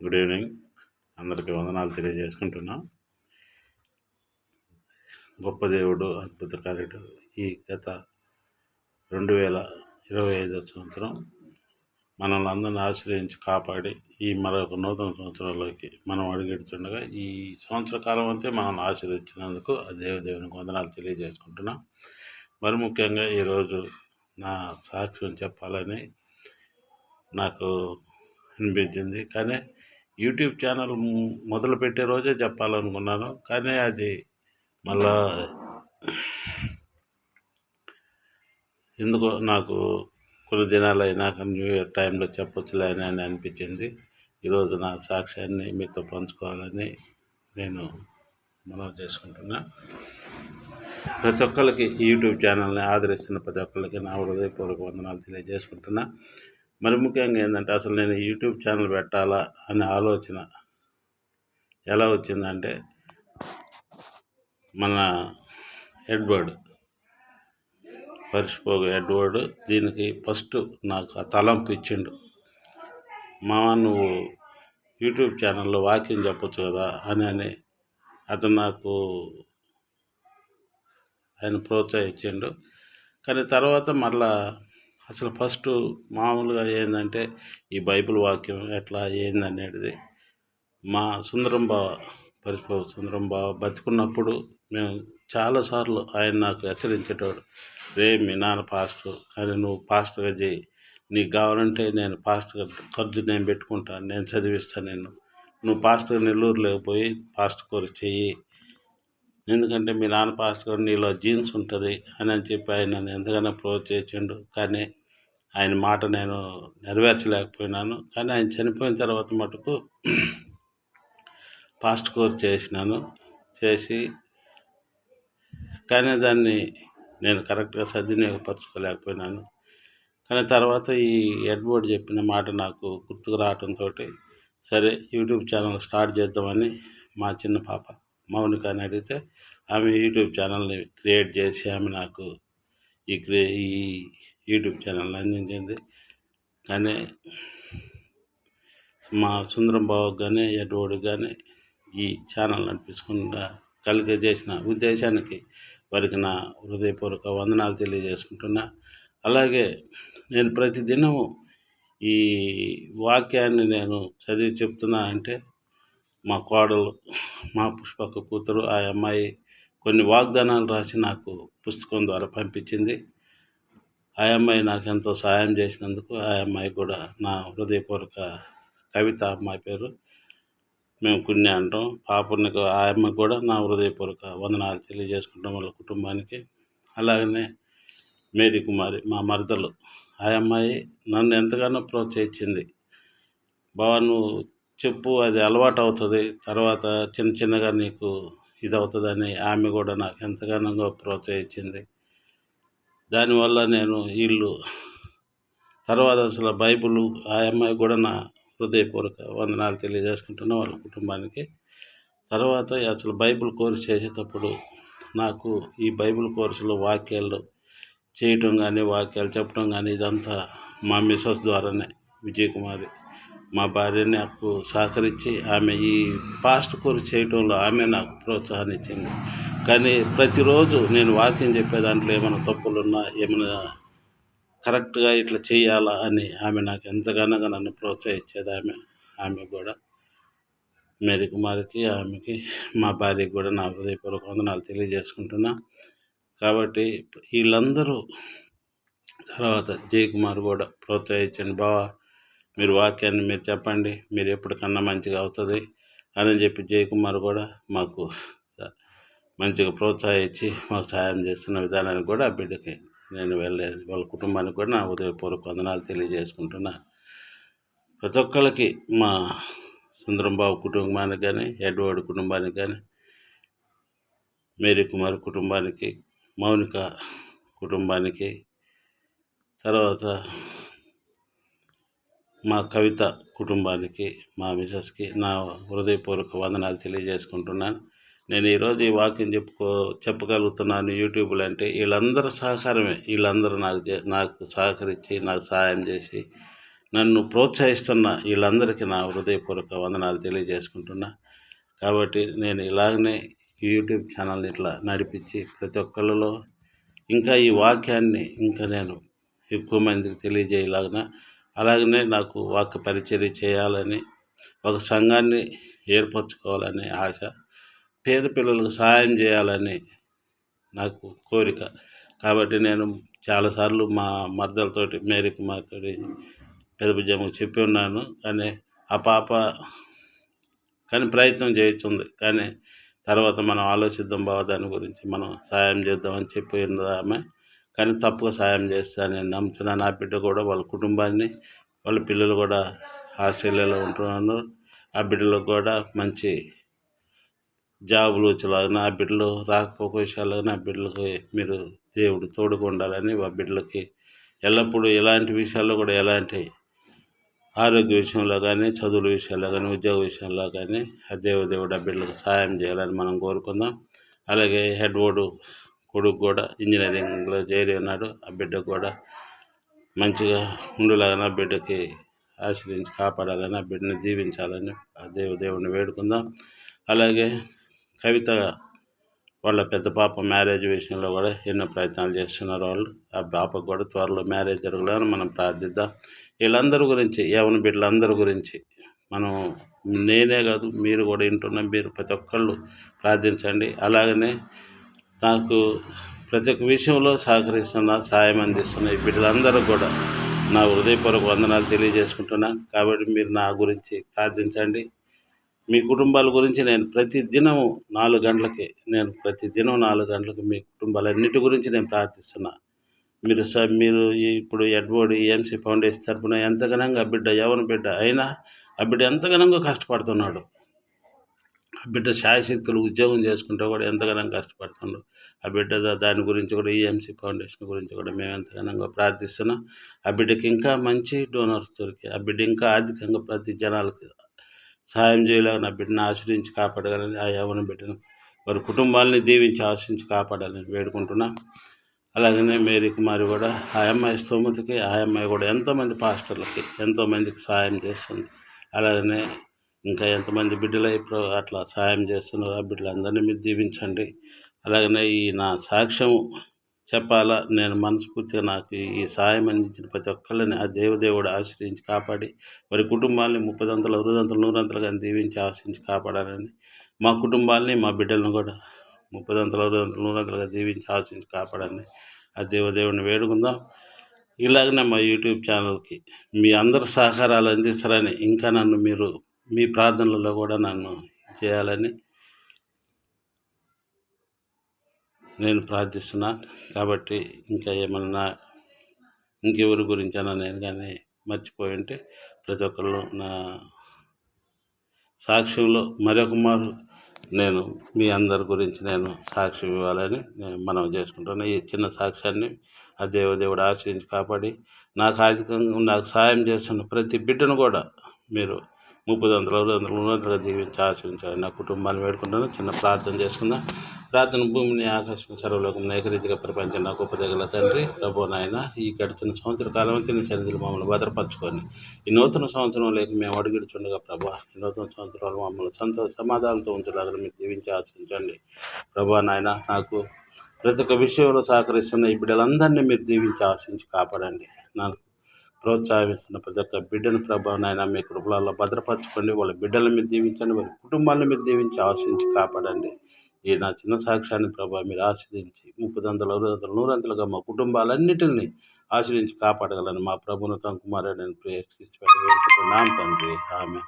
Good evening. అందరికీ వందనాలు తెలియజేసుకుంటున్నాం. గొప్ప దేవుడు అద్భుత కార్యుడు ఈ గత రెండు వేల ఇరవై ఐదో సంవత్సరం మనల్ని అందరిని ఆశ్రయించి కాపాడి ఈ మరొక నూతన సంవత్సరంలోకి మనం అడుగెడుతుండగా ఈ సంవత్సర కాలం అంతే మనల్ని ఆశీర్వదించినందుకు ఆ దేవదేవునికి వందనాలు తెలియజేసుకుంటున్నాం. మరి ముఖ్యంగా ఈరోజు నా సాక్ష్యం చెప్పాలని నాకు అనిపించింది. కానీ యూట్యూబ్ ఛానల్ మొదలుపెట్టే రోజే చెప్పాలనుకున్నాను. కానీ అది మళ్ళా ఎందుకో నాకు కొన్ని దినాలు అయినాక న్యూ ఇయర్ టైంలో చెప్పొచ్చులే అని అనిపించింది. ఈరోజు నా సాక్ష్యాన్ని మీతో పంచుకోవాలని నేను మనవి చేసుకుంటున్నా. ప్రతి ఒక్కరికి యూట్యూబ్ ఛానల్ని ఆదరిస్తున్న ప్రతి ఒక్కరికి నా హృదయపూర్వక వందనాలు తెలియజేసుకుంటున్నా. మరి ముఖ్యంగా ఏంటంటే అసలు నేను యూట్యూబ్ ఛానల్ పెట్టాలా అనే ఆలోచన ఎలా వచ్చిందంటే మన ఎడ్వర్డ్ పరిచిపోగు ఎడ్వర్డ్ దీనికి ఫస్ట్ నాకు ఆ తలంపు ఇచ్చిండు. మా నువ్వు యూట్యూబ్ ఛానల్లో వాకింగ్ చెప్పొచ్చు కదా అని అని అతను నాకు ఆయన ప్రోత్సహించిండు. కానీ తర్వాత మళ్ళా అసలు ఫస్ట్ మామూలుగా ఏంటంటే ఈ బైబిల్ వాక్యం ఎట్లా ఏందనేది మా సుందరం బావ పరిశుభ్ర సుందరం బావ బతికున్నప్పుడు మేము చాలాసార్లు ఆయన నాకు హెచ్చరించేటోడు రే మీ నాన్న పాస్టర్ కానీ నువ్వు పాస్టర్గా చేయి. నీకు కావాలంటే నేను పాస్టర్ ఖర్చు నేను పెట్టుకుంటాను నేను చదివిస్తాను నేను నువ్వు పాస్టర్ నెల్లూరు లేకపోయి పాస్టర్ కోరి చెయ్యి. ఎందుకంటే మీ నాన్న పాస్టర్ గారు నీలో జీన్స్ ఉంటుంది అని అని చెప్పి ఆయన నన్ను ఎంతగానో ప్రోత్సహించిండు కానీ ఆయన మాట నేను నెరవేర్చలేకపోయినాను. కానీ ఆయన చనిపోయిన తర్వాత మటుకు పాస్ట్ కోర్స్ చేసినాను. చేసి కానీ దాన్ని నేను కరెక్ట్గా సద్వినియోగపరచుకోలేకపోయినాను. కానీ తర్వాత ఈ ఎడ్బోర్డ్ చెప్పిన మాట నాకు గుర్తుకు రావడంతో సరే యూట్యూబ్ ఛానల్ స్టార్ట్ చేద్దామని మా చిన్న పాప మౌనిక అని అడిగితే ఆమె యూట్యూబ్ ఛానల్ని క్రియేట్ చేసి ఆమె నాకు ఈ క్రి ఈ యూట్యూబ్ ఛానల్ని అందించింది. కానీ మా సుందరం బాబుకి కానీ ఎడ్వర్డ్ కానీ ఈ ఛానల్ నడిపించకుండా కలిగజేసిన ఉద్దేశానికి వారికి నా హృదయపూర్వక వందనాలు తెలియజేసుకుంటున్నా. అలాగే నేను ప్రతిదినం ఈ వాక్యాన్ని నేను చదివి చెప్తున్నా అంటే మా కోడలు మా పుష్పక కూతురు ఆ అమ్మాయి కొన్ని వాగ్దానాలు రాసి నాకు పుస్తకం ద్వారా పంపించింది. ఆ అమ్మాయి నాకు ఎంతో సహాయం చేసినందుకు ఆ అమ్మాయి కూడా నా హృదయపూర్వక కవిత అమ్మాయి పేరు. మేము కొన్ని అంటాం. పాపని ఆ అమ్మాయి కూడా నా హృదయపూర్వక వందనాలు తెలియజేసుకుంటాం వాళ్ళ కుటుంబానికి. అలాగనే మేరీ కుమారి మా మరదలు. ఆ అమ్మాయి నన్ను ఎంతగానో ప్రోత్సహించింది. బావ నువ్వు చెప్పు అది అలవాటు అవుతుంది తర్వాత చిన్న చిన్నగా నీకు ఇది అవుతుందని ఆమె కూడా నాకు ఎంతగానో ప్రోత్సహించింది. దానివల్ల నేను వీళ్ళు తర్వాత అసలు బైబుల్ ఆ అమ్మాయి కూడా నా హృదయపూర్వక వందనాలు తెలియజేసుకుంటున్నా వాళ్ళ కుటుంబానికి. తర్వాత అసలు బైబిల్ కోర్స్ చేసేటప్పుడు నాకు ఈ బైబిల్ కోర్సులో వాక్యాలు చేయటం కానీ వాక్యాలు చెప్పడం కానీ ఇదంతా మా మిస్సెస్ ద్వారానే విజయకుమారి మా భార్య నాకు సహకరించి ఆమె ఈ పాస్ట్ కూర చేయటంలో ఆమె నాకు ప్రోత్సాహాన్ని ఇచ్చింది కానీ ప్రతిరోజు నేను వాకింగ్ చెప్పే దాంట్లో ఏమైనా తప్పులున్నా ఏమైనా కరెక్ట్గా ఇట్లా చేయాలా అని ఆమె నాకు ఎంతగానో నన్ను ప్రోత్సహించేది ఆమె ఆమె కూడా. మేరీ కుమార్కి ఆమెకి మా భార్యకి కూడా నా హృదయపూర్వక వందనాలు తెలియజేసుకుంటున్నా. కాబట్టి వీళ్ళందరూ తర్వాత జయకుమార్ కూడా ప్రోత్సహించండి. బావా మీరు వాక్యాన్ని మీరు చెప్పండి మీరు ఎప్పటికన్నా మంచిగా అవుతుంది అని చెప్పి జయకుమార్ కూడా మాకు మంచిగా ప్రోత్సహించి మాకు సహాయం చేస్తున్న విధానానికి కూడా ఆ బిడ్డకి నేను వెళ్ళే వాళ్ళ కుటుంబానికి కూడా నా ఉదయపూర్వక వందనాలు తెలియజేసుకుంటున్నా. ప్రతి ఒక్కరికి మా సుందరం బాబు కుటుంబానికి కానీ ఎడ్వర్డ్ కుటుంబానికి కానీ మేరీ కుమార్ కుటుంబానికి మౌనిక కుటుంబానికి తర్వాత మా కవిత కుటుంబానికి మా మిసెస్కి నా హృదయపూర్వక వందనాలు తెలియజేసుకుంటున్నాను. నేను ఈరోజు ఈ వాక్యం చెప్పుకో చెప్పగలుగుతున్నాను యూట్యూబ్లో అంటే వీళ్ళందరి సహకారమే. వీళ్ళందరూ నాకు నాకు సహకరించి నాకు సహాయం చేసి నన్ను ప్రోత్సహిస్తున్న వీళ్ళందరికీ నా హృదయపూర్వక వందనాలు తెలియజేసుకుంటున్నా. కాబట్టి నేను ఇలాగనే యూట్యూబ్ ఛానల్ని ఇట్లా నడిపించి ప్రతి ఒక్కళ్ళలో ఇంకా ఈ వాక్యాన్ని ఇంకా నేను ఎక్కువ మందికి తెలియజేయలాగిన అలాగనే నాకు వాక్య పరిచర్య చేయాలని ఒక సంఘాన్ని ఏర్పరచుకోవాలని ఆశ పేద పిల్లలకు సహాయం చేయాలని నాకు కోరిక. కాబట్టి నేను చాలాసార్లు మా మర్దలతోటి మేరీ కుమార్తోటి పెదబుజ్జమ్మకు చెప్పి ఉన్నాను. కానీ ఆ పాప కానీ ప్రయత్నం చేస్తుంది. కానీ తర్వాత మనం ఆలోచిద్దాం బావ దాని గురించి మనం సాయం చేద్దామని చెప్పి ఉంది ఆమె. కానీ తప్పుగా సాయం చేస్తానని నేను నమ్ముతున్నాను నా బిడ్డ కూడా వాళ్ళ కుటుంబాన్ని వాళ్ళ పిల్లలు కూడా ఆస్ట్రేలియాలో ఉంటున్నారు. ఆ బిడ్డలకు కూడా మంచి జాబులు వచ్చేలాగా నా బిడ్డలు రాకపోక విషయాల్లో నా బిడ్డలకి మీరు దేవుడు తోడుగా ఉండాలని ఆ బిడ్డలకి ఎల్లప్పుడూ ఎలాంటి విషయాల్లో కూడా ఎలాంటి ఆరోగ్య విషయంలో కానీ చదువుల విషయాల్లో కానీ ఉద్యోగ విషయంలో కానీ ఆ దేవదేవుడు ఆ బిడ్డలకు సహాయం చేయాలని మనం కోరుకుందాం. అలాగే హెడ్ బోర్డు కొడుకు కూడా ఇంజనీరింగ్లో చేరి ఉన్నాడు. ఆ బిడ్డ కూడా మంచిగా ఉండేలాగా ఆ బిడ్డకి ఆశ్రయించి కాపాడాలని ఆ బిడ్డని జీవించాలని ఆ దేవదేవుడిని వేడుకుందాం. అలాగే కవిత వాళ్ళ పెద్ద పాప మ్యారేజ్ విషయంలో కూడా ఎన్నో ప్రయత్నాలు చేస్తున్నారు వాళ్ళు. ఆ పాపకు కూడా త్వరలో మ్యారేజ్ జరగాలని మనం ప్రార్థిద్దాం. వీళ్ళందరి గురించి యవన బిడ్డలందరి గురించి మనం నేనే కాదు మీరు కూడా వింటున్న. మీరు ప్రతి ఒక్కళ్ళు ప్రార్థించండి. అలాగనే నాకు ప్రతి ఒక్క విషయంలో సహకరిస్తున్న సహాయం అందిస్తున్న ఈ బిడ్డలందరూ కూడా నా హృదయపూర్వక వందనాలు తెలియజేసుకుంటున్నాను కాబట్టి మీరు నా గురించి ప్రార్థించండి. మీ కుటుంబాల గురించి నేను ప్రతి దినము నాలుగు గంటలకి నేను ప్రతి దినం నాలుగు గంటలకు మీ కుటుంబాలన్నిటి గురించి నేను ప్రార్థిస్తున్నా. మీరు సార్ మీరు ఇప్పుడు ఎడ్వర్డ్ ఈఎంసీ ఫౌండేషన్ తరఫున ఎంత ఘనంగా బిడ్డ యవన బిడ్డ అయినా ఆ బిడ్డ ఎంతగానంగా కష్టపడుతున్నాడు. బిడ్డ శాయశక్తులు ఉద్యోగం చేసుకుంటూ కూడా ఎంతగానో కష్టపడుతుండ్రు. ఆ బిడ్డ దాని గురించి కూడా ఈఎంసీ ఫౌండేషన్ గురించి కూడా మేము ఎంతగానో ప్రార్థిస్తున్నాం. ఆ బిడ్డకి ఇంకా మంచి డోనర్స్ దొరికి ఆ బిడ్డ ఇంకా ఆర్థికంగా ప్రతి జనాలకు సహాయం చేయలేక నా బిడ్డను ఆశ్రయించి కాపాడగలని ఆ యవన బిడ్డను వారి కుటుంబాలని దీవించి ఆశ్రయించి కాపాడాలని వేడుకుంటున్నా. అలాగనే మేరీ కుమారి కూడా ఆ అమ్మాయి స్తోమతకి ఆ అమ్మాయి కూడా ఎంతోమంది పాస్టర్లకి ఎంతోమందికి సహాయం చేస్తుంది. అలాగనే ఇంకా ఎంతమంది బిడ్డలు ఇప్పుడు అట్లా సహాయం చేస్తున్నారో ఆ బిడ్డలందరినీ మీరు దీవించండి. అలాగనే ఈ నా సాక్ష్యం చెప్పాలా నేను మనస్ఫూర్తిగా నాకు ఈ సాయం అందించిన ప్రతి ఒక్కళ్ళని ఆ దేవదేవుడు ఆశ్రయించి కాపాడి వారి కుటుంబాలని ముప్పదంతలు అరుదంతలు నూరంతలుగా దీవించి ఆశ్రయించి కాపాడాలని మా కుటుంబాలని మా బిడ్డలను కూడా ముప్పదంతలు అరుదంతలు నూరంతలుగా దీవించి ఆశ్రయించి కాపాడాలని ఆ దేవదేవుడిని వేడుకుందాం. ఇలాగనే మా యూట్యూబ్ ఛానల్కి మీ అందరు సహకారాలు అందిస్తారని ఇంకా నన్ను మీరు మీ ప్రార్థనలలో కూడా నన్ను చేయాలని నేను ప్రార్థిస్తున్నాను కాబట్టి ఇంకా ఏమన్నా ఇంకెవరి గురించైనా నేను కానీ మర్చిపోయి ఉంటే ప్రతి ఒక్కళ్ళు నా సాక్ష్యంలో మరొక మారు నేను మీ అందరి గురించి నేను సాక్ష్యం ఇవ్వాలని నేను మనం చేసుకుంటాను ఈ చిన్న సాక్ష్యాన్ని ఆ దేవదేవుడు ఆశ్రయించి కాపాడి నాకు ఆర్థికంగా నాకు సాయం చేస్తున్న ప్రతి బిడ్డను కూడా మీరు ముప్పై వందల అరవై వందల మూడు వందలుగా దీవించి ఆశ్రయించాలి. నా కుటుంబాన్ని వేడుకుంటాను చిన్న ప్రార్థన చేసుకుందాం. ప్రార్థన భూమిని ఆకాశం సర్వలోకం ఏకరీతిగా ప్రపంచం నాకు ఉపదగల తండ్రి ప్రభు నాయన ఈ గడిచిన సంవత్సర కాలం నీ సన్నిధిలో మమ్మల్ని భద్రపరచుకొని ఈ నూతన సంవత్సరం లేక మేము అడుగుడుచుండగా ప్రభా ఈ నూతన సంవత్సరాలు మమ్మల్ని సంతోష సమాధానంతో ఉంచలాగా మీరు దీవించి ఆచరించండి ప్రభా నాయన నాకు ప్రతి ఒక్క విషయంలో సహకరిస్తున్న ఈ బిడ్డలందరినీ మీరు దీవించి ఆశించి కాపాడండి. నాకు ప్రోత్సాహిస్తున్న ప్రతి ఒక్క బిడ్డను ప్రభావం మీ కృపలలో భద్రపరచుకోండి. వాళ్ళ బిడ్డల మీద దీవించండి. వాళ్ళ కుటుంబాలను మీరు దీవించి ఆశించి కాపాడండి. ఈ నా చిన్న సాక్ష్యాన్ని ప్రభా మీరు ఆశ్రయించి ముప్పదంతలు అరుదంతలు నూరంతలుగా మా కుటుంబాలన్నిటిని ఆశ్రయించి కాపాడగలని. మా ప్రభును తన కుమారుడు నేను ప్రేయస్కి తండ్రి. ఆమె